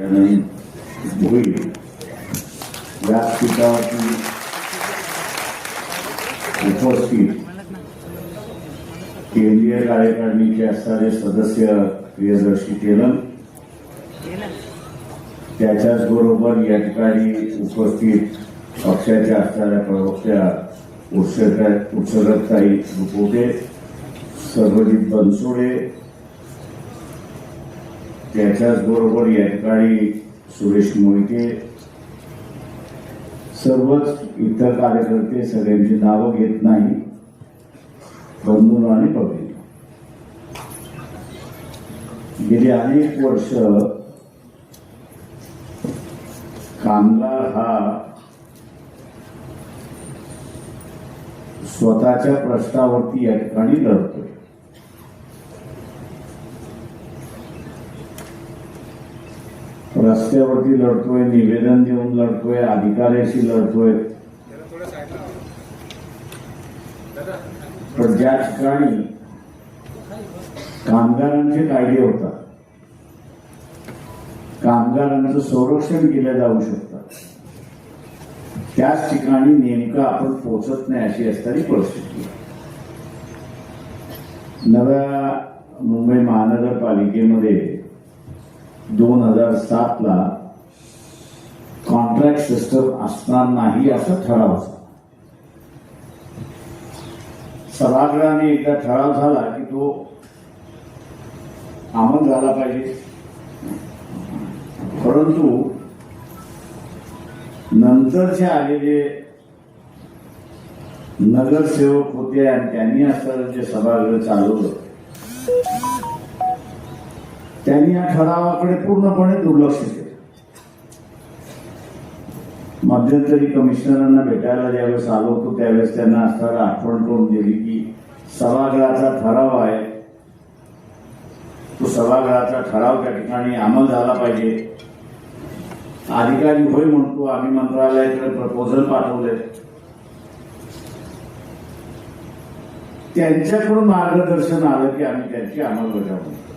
नवीन होईल उपस्थित केंद्रीय कार्यकारिणीचे असणारे सदस्य प्रियदर्शी तेलंग त्याच्याच बरोबर या ठिकाणी उपस्थित पक्षाच्या असणाऱ्या प्रवक्त्या उत्सर्ग उत्सर्गताई रुपोटे सर्वजित बनसोडे त्याच्याच बरोबर या ठिकाणी सुरेश मोहिते सर्वच इतर कार्यकर्ते सगळ्यांची नावं घेत नाही बंधून आणि पब्लिक. गेली अनेक वर्ष कामगार हा स्वतःच्या प्रश्नावरती या ठिकाणी लढतोय. रस्त्यावरती लढतोय निवेदन देऊन लढतोय अधिकाऱ्याशी लढतोय. पण ज्या ठिकाणी कामगारांचे कायदे होतात कामगारांचं संरक्षण केलं जाऊ शकतं त्याच ठिकाणी नेमकं आपण पोचत नाही अशी असणारी परिस्थिती. नव्या मुंबई महानगरपालिकेमध्ये दोन हजार सातला कॉन्ट्रॅक्ट सिस्टम असणार नाही असं ठराव झाला. सभागृहाने एकदा ठराव झाला की तो अंमल झाला पाहिजे. परंतु नंतरचे आलेले नगरसेवक होते आणि त्यांनी असं जे सभागृह चालवलं त्यांनी या ठरावाकडे पूर्णपणे दुर्लक्ष केलं. मध्यंतरी कमिशनरांना भेटायला ज्यावेळेस आलो होतो त्यावेळेस त्यांना असताना आठवण करून दिली की सभागृहाचा ठराव आहे. तो सभागृहाचा ठराव त्या ठिकाणी अंमल झाला पाहिजे. अधिकारी होय म्हणतो आम्ही मंत्रालयाकडे प्रपोजल पाठवले. त्यांच्याकडून मार्गदर्शन आलं की आम्ही त्यांची अंमलबजावणी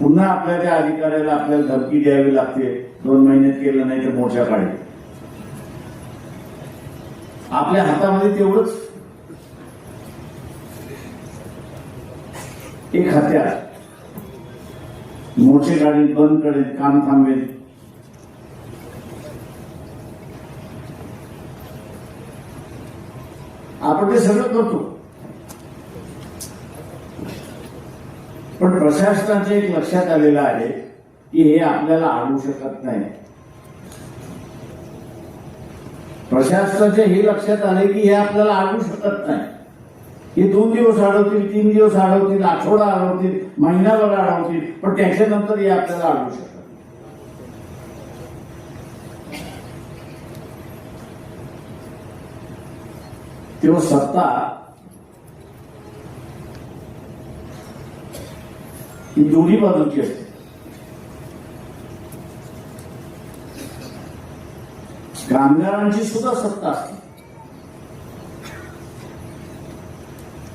पुन्हा आपल्या त्या अधिकाऱ्याला आपल्याला धमकी द्यावी लागते. दोन महिन्यात केलं नाही तर मोर्चा काढेल. आपल्या हातामध्ये तेवढंच एक हत्यार. मोर्चे काढेल बंद करेल काम थांबेल. आपण ते सगळं करतो. पण प्रशासनाच्या एक लक्षात आलेलं आहे की हे आपल्याला आणू शकत नाही. प्रशासनाच्या हे लक्षात आले की हे आपल्याला आणू शकत नाही. हे दोन दिवस अडवतील तीन दिवस अडवतील आठवडा अडवतील महिनाभर अडवतील पण त्याच्यानंतर हे आपल्याला आणू शकत तेव्हा सत्ता ही दोन्ही बाजूची असते. कामगारांची सुद्धा सत्ता असते.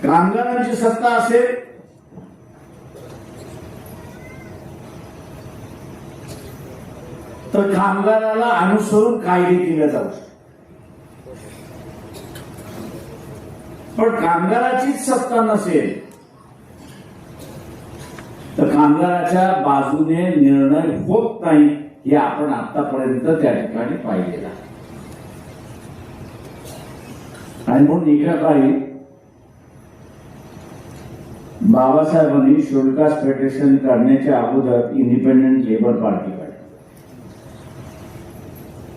कामगारांची सत्ता असेल तर कामगाराला अनुसरून कायदे केले जाऊ पण कामगाराचीच सत्ता नसेल तर कामगाराच्या बाजूने निर्णय होत नाही हे आपण आतापर्यंत त्या ठिकाणी पाहिलेलं आणि म्हणून एका काही बाबासाहेबांनी शुल्कास फेडरेशन काढण्याच्या अगोदर इंडिपेंडेंट लेबर पार्टी काढली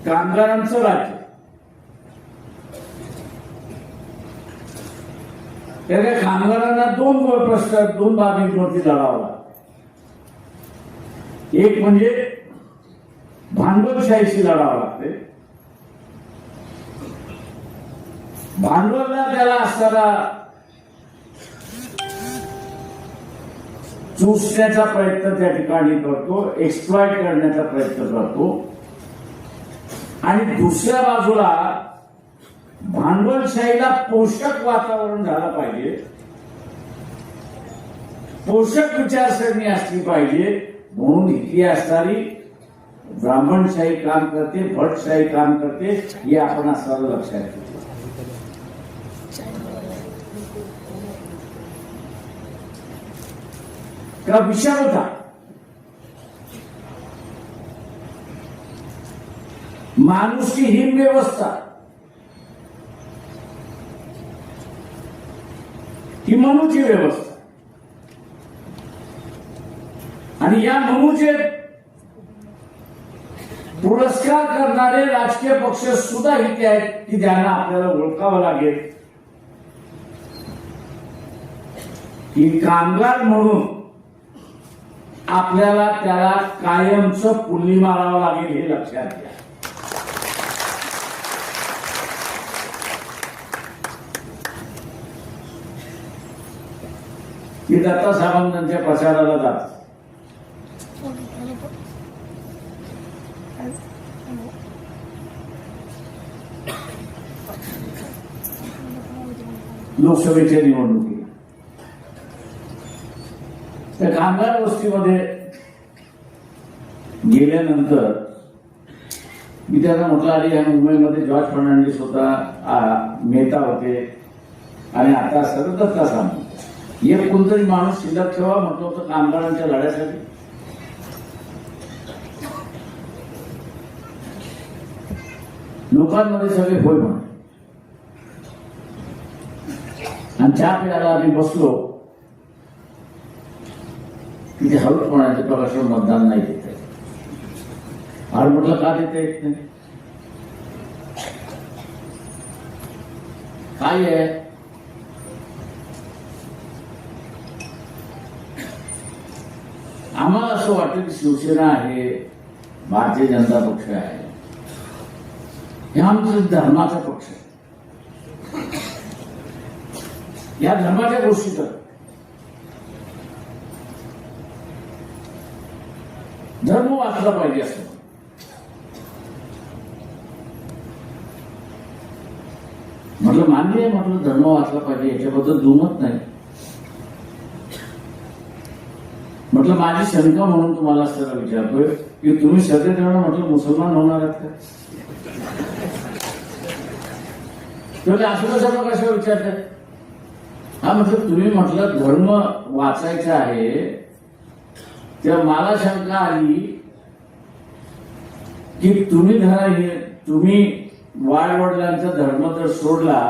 कामगारांचं राज्य. त्या कामगारांना दोन प्रश्न दोन बाबींवरती लढावं लागतं. एक म्हणजे भांडवलशाहीशी लढावं लागते. भांडवलला त्याला असताना चुसण्याचा प्रयत्न त्या ठिकाणी करतो एक्सप्लॉइट करण्याचा प्रयत्न करतो. आणि दुसऱ्या बाजूला भांडवलशाहीला पोषक वातावरण झालं पाहिजे. पोषक विचारसरणी असली पाहिजे. म्हणून इथली असणारी ब्राह्मणशाही काम करते भटशाही काम करते हे आपण असणारं लक्षात घेतो का विचार होता? माणूसची ही व्यवस्था. ही मनुची व्यवस्था. आणि या मनूचे पुरस्कार करणारे राजकीय पक्ष सुद्धा इथे आहेत की ज्यांना आपल्याला ओळखावं लागेल. की कामगार म्हणून आपल्याला त्याला कायमच पुल्ली मारावं लागेल हे लक्षात घ्या. मी दत्ता सामंतांच्या प्रचाराला जात. लोकसभेच्या निवडणुकी त्या कामगार वस्तीमध्ये गेल्यानंतर मी त्यांना म्हटलं अरे या मुंबईमध्ये जॉर्ज फर्नांडिस होता मेहता होते आणि आता सगळं दत्ता सामंत एक कोणतरी माणूस शिल्लक ठेवा म्हटलं होतं कामगारांच्या लढ्यासाठी. लोकांमध्ये सगळे होय म्हणे आणि चहा प्यायला आम्ही बसलो तिथे हळूच म्हणायचे प्रकाश मतदान नाही देत अरे म्हटलं का देता येत नाही काय आहे आम्हाला असं वाटतं की शिवसेना आहे भारतीय जनता पक्ष आहे हे आमचं धर्माचा पक्ष आहे या धर्माच्या गोष्टी तर. धर्म वाचला पाहिजे असं. म्हटलं मान्य आहे म्हटलं धर्म वाचला पाहिजे याच्याबद्दल दुमत नाही. म्हटलं माझी शंका म्हणून तुम्हाला सर विचारतोय की तुम्ही सगळे जण म्हटलं मुसलमान होणार आहात का? म्हणजे असं कसं कशा विचारतात हा म्हटलं तुम्ही म्हटलं धर्म वाचायचा आहे. तेव्हा मला शंका आली की तुम्ही धरा हे तुम्ही वाडवडिलांचा धर्म जर सोडला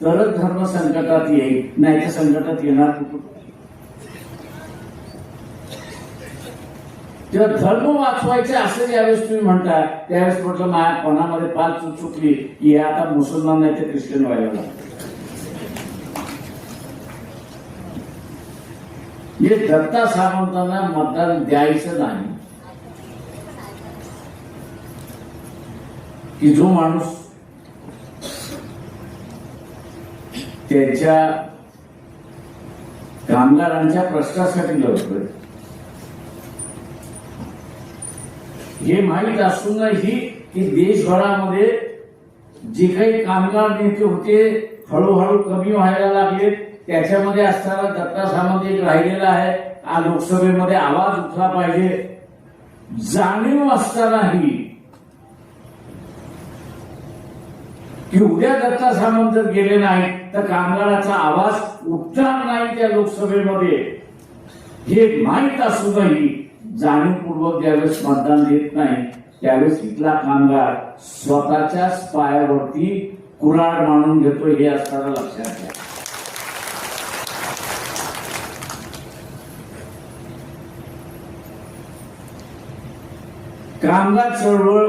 तरच धर्म संकटात येईल. नाही तर संकटात येणार तेव्हा धर्म वाचवायचे असं ज्यावेळेस तुम्ही म्हणता त्यावेळेस म्हटलं माझ्या कोणामध्ये पाच चूक चुकली की हे आता मुसलमान नाही तर ख्रिश्चन व्हायला लागतं म्हणजे दत्ता सावंतांना मतदान द्यायचं नाही. की जो माणूस त्यांच्या कामगारांच्या प्रश्नासाठी लढतोय हे माहीत असूनही की देशभरामध्ये जे काही कामगार नेते होते हळूहळू कमी व्हायला लागले त्याच्यामध्ये असताना दत्ता सामंत एक राहिलेला आहे. हा लोकसभेमध्ये आवाज उठला पाहिजे. जाणीव असतानाही की उद्या दत्ता सामंत जर गेले नाही तर कामगाराचा आवाज उठणार नाही त्या लोकसभेमध्ये. हे माहीत असूनही जाणीवपूर्वक ज्यावेळेस मतदान देत नाही त्यावेळेस इथला कामगार स्वतःच्याच पायावरती कुराड मानून घेतो हे असताना लक्षात घ्या. कामगार चळवळ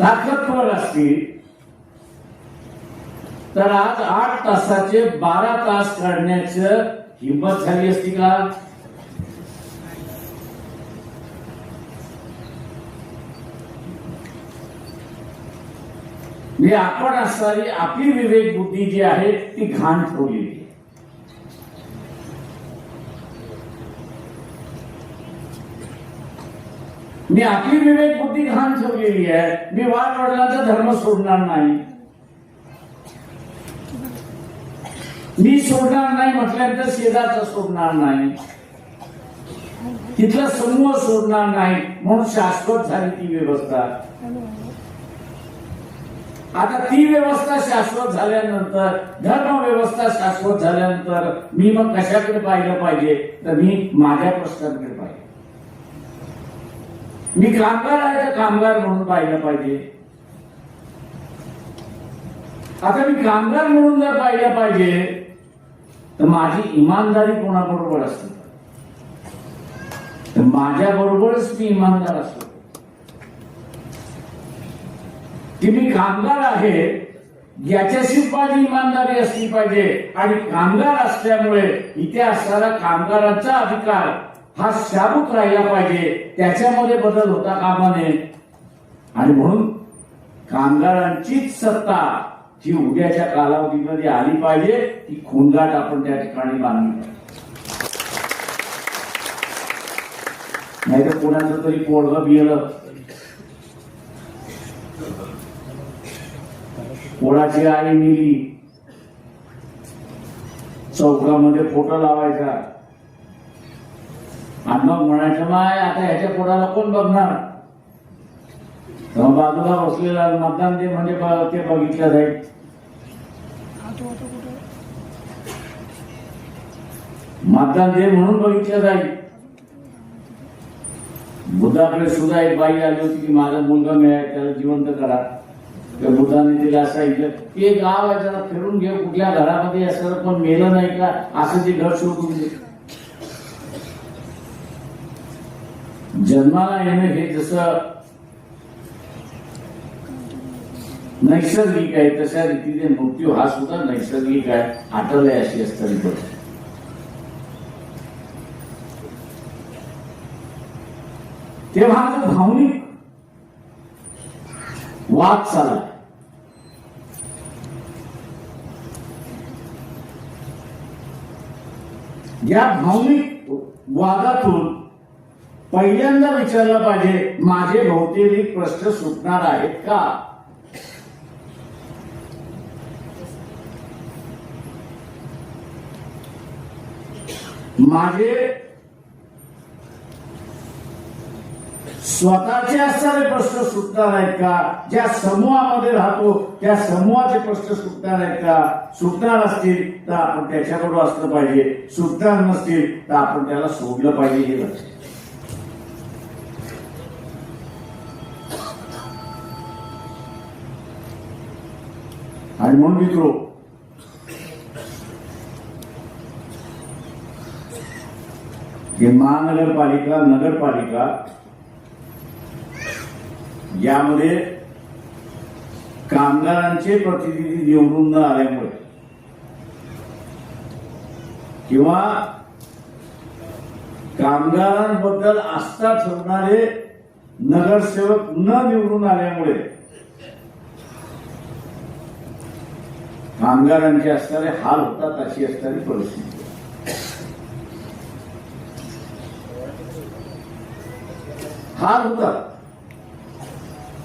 ताकदवर असतील तर आज आठ तासाचे बारा तास काढण्याचं हिंमत झाली असती का? म्हणजे आपण असणारी आपली विवेक बुद्धी जी आहे ती घाण ठेवलेली मी आपली विवेक बुद्धी घाण ठेवलेली आहे. मी वाद वडिलांचा धर्म सोडणार नाही. मी सोडणार नाही म्हटल्यानंतर शेजारचा सोडणार नाही. तिथला समूह सोडणार नाही म्हणून शाश्वत झाली ती व्यवस्था. आता ती व्यवस्था शाश्वत झाल्यानंतर धर्म व्यवस्था शाश्वत झाल्यानंतर मी मग कशाकडे पाहिलं पाहिजे? तर मी माझ्या प्रश्नांकडे पाहिजे मी कामगार आहे तर कामगार म्हणून पाहिलं पाहिजे. आता मी कामगार म्हणून जर पाहिलं पाहिजे तर माझी इमानदारी कोणाबरोबर असते? तर माझ्या बरोबरच मी इमानदार असतो. की मी कामगार आहे याच्याशी माझी इमानदारी असली पाहिजे. आणि कामगार असल्यामुळे इथे असणारा कामगारांचा अधिकार हा शाबूत राहिला पाहिजे. त्याच्यामध्ये बदल होता कामा नये. आणि म्हणून कामगारांचीच सत्ता जी उद्याच्या कालावधीमध्ये आली पाहिजे ती खोंगाट आपण त्या ठिकाणी बांधली पाहिजे. नाहीतर कोणाचं तरी पोळग बियलं. पोळाची आई मिली चौकामध्ये फोटो लावायचा. आणि मग म्हणायचं माय आता ह्याच्या पोटाला कोण बघणार? बाजूला बसलेला मतदान दे म्हणजे ते बघितलं जाईल. मतदान दे म्हणून बघितलं जाईल. बुद्धाकडे सुद्धा एक बाई आली होती की माझा मुलगा मिळाला त्याला जिवंत करा. त्या बुद्धाने तिला सांगितलं की एक गाव आहे जरा फिरून घे कुठल्या घरामध्ये असं पण मेलं नाही का? असं ते घर शोधून दे. जन्माला येणं हे जसं नैसर्गिक आहे तशा रीतीने मृत्यू हा सुद्धा नैसर्गिक आहे आठवलंय अशी असताना बघ तेव्हा जो भावनिक वाद चालला या भावनिक वादातून पहिल्यांदा विचारलं पाहिजे माझे भौतिक प्रश्न सुटणार आहेत का? माझे स्वतःचे असणारे प्रश्न सुटणार आहेत का? ज्या समूहामध्ये राहतो त्या समूहाचे प्रश्न सुटणार आहेत का? सुटणार असतील तर आपण त्याच्याबरोबर असलं पाहिजे. सुटणार नसतील तर आपण त्याला सोडलं पाहिजे हे लक्षात आणि म्हणून मित्रो हे महानगरपालिका नगरपालिका यामध्ये कामगारांचे प्रतिनिधी निवडून न आल्यामुळे किंवा कामगारांबद्दल आस्था ठेवणारे नगरसेवक न निवडून आल्यामुळे कामगारांचे असणारे हाल होतात अशी असणारी परिस्थिती. हाल होतात.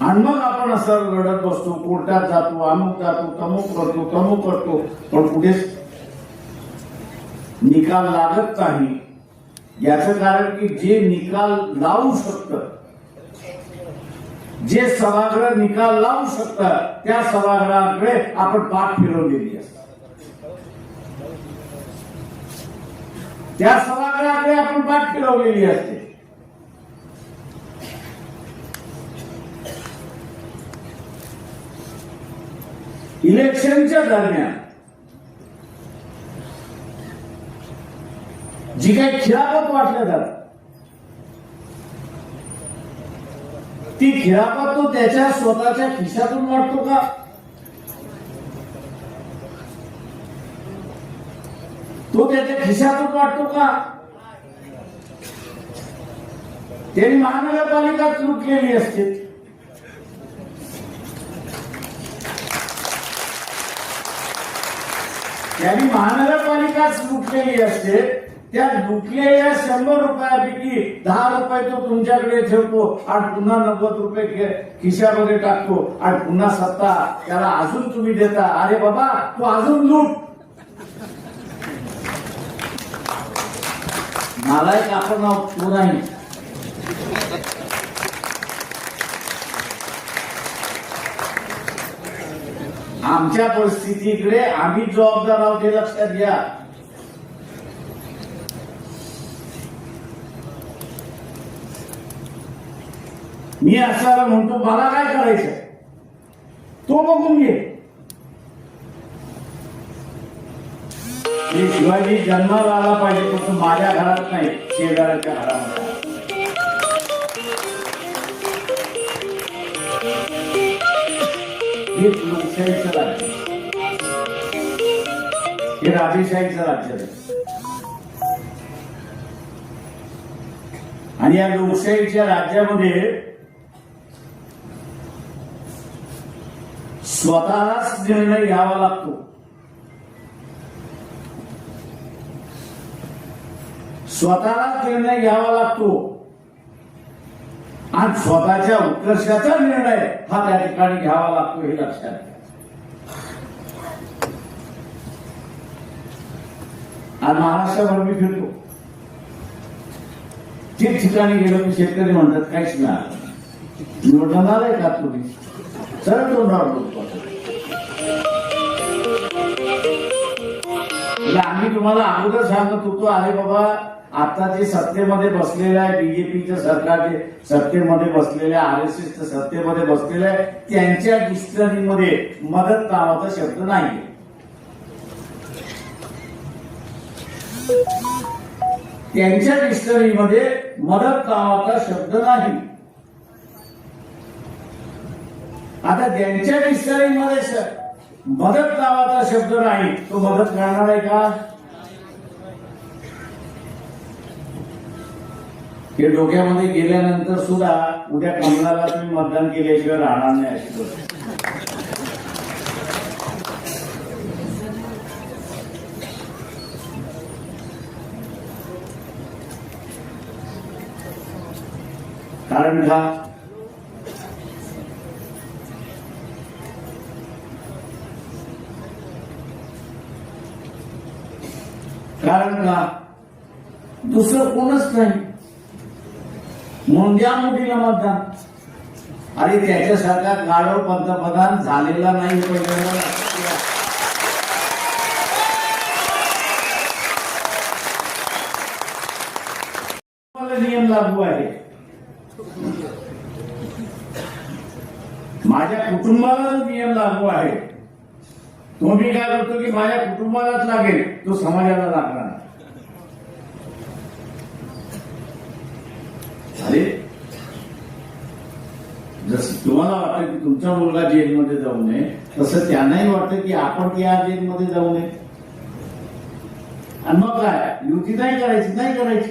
आणि मग आपण असं रडत बसतो कोर्टात जातो अमुक जातो तमुक करतो तमुक करतो पण कुठेच निकाल लागत नाही. याचं कारण की जे निकाल लावू शकतं जे सभागृह निकाल लावू शकतात त्या सभागृहाकडे आपण पाठ फिरवलेली असते. त्या सभागृहाकडे आपण पाठ फिरवलेली असते. इलेक्शनच्या दरम्यान जी काही खिलाफत वाटल्या जातात ती खिलाफत तो त्याच्या स्वतःच्या खिशातून वाटतो का? तो त्याच्या खिशातून वाटतो का? त्यांनी महानगरपालिका लुटलेली असते. त्यांनी महानगरपालिकाच लुटलेली असते. त्या लुटलेल्या शंभर रुपयापैकी दहा रुपये तो तुमच्याकडे ठेवतो आणि पुन्हा नव्वद रुपये खिशामध्ये टाकतो आणि पुन्हा सत्ता त्याला अजून तुम्ही देता. अरे बाबा तू अजून लूट. मला एक आपण नाव तू नाही. आमच्या परिस्थितीकडे आम्ही जबाबदार आहोत हे लक्षात घ्या. मी असाला म्हणतो मला काय करायचं? तो बघून घे. शिवाजी जन्माला आला पाहिजे फक्त माझ्या घरात नाही शेजाऱ्याच्या घरामध्ये. हे लोकशाहीचं राज्य. हे राजेशाहीचं राज्य आणि या लोकशाहीच्या राज्यामध्ये स्वतःलाच निर्णय घ्यावा लागतो. स्वतःलाच निर्णय घ्यावा लागतो. आणि स्वतःच्या उत्कर्षाचा निर्णय हा त्या ठिकाणी घ्यावा लागतो हे लक्षात घ्या. आज महाराष्ट्राभर मी फिरतो. ठिकठिकाणी गेलो की शेतकरी म्हणतात काहीच नाही. निवडणार आहे का तुम्ही सरळ म्हणजे आम्ही तुम्हाला अगोदर सांगत होतो अरे बाबा आता जे सत्तेमध्ये बसलेले आहे बीजेपीच्या सरकारचे सत्तेमध्ये बसलेले आर एस एस सत्तेमध्ये बसलेले आहे त्यांच्या डिस्टरीमध्ये मदत नावाचा शब्द नाही त्यांच्या डिक्शनरीमध्ये मदत नावाचा शब्द नाही. आता ज्यांच्या डिक्शनरीमध्ये श- मदत नावाचा शब्द नाही तो मदत करणार आहे का? हे डोक्यामध्ये गेल्यानंतर सुद्धा उद्या कमलाला तुम्ही मतदान केल्याशिवाय राहणार नाही अशी गोष्ट. कारण का? का दुसरं कोणच नाही. मुंड्या मुठीला मतदान. आणि त्याच्यासारखा गाढव पंतप्रधान झालेला नाही नियम लागू आहे. माझ्या कुटुंबाला नियम लागू आहे. तो मी काय करतो की माझ्या कुटुंबालाच लागेल तो समाजाला लागणार नाही. अरे जसं तुम्हाला वाटतं की तुमचा मुलगा जेलमध्ये जाऊ नये तसं त्यांनाही वाटतं की आपण या जेलमध्ये जाऊ नये. आणि मग काय? युती नाही करायची नाही करायची.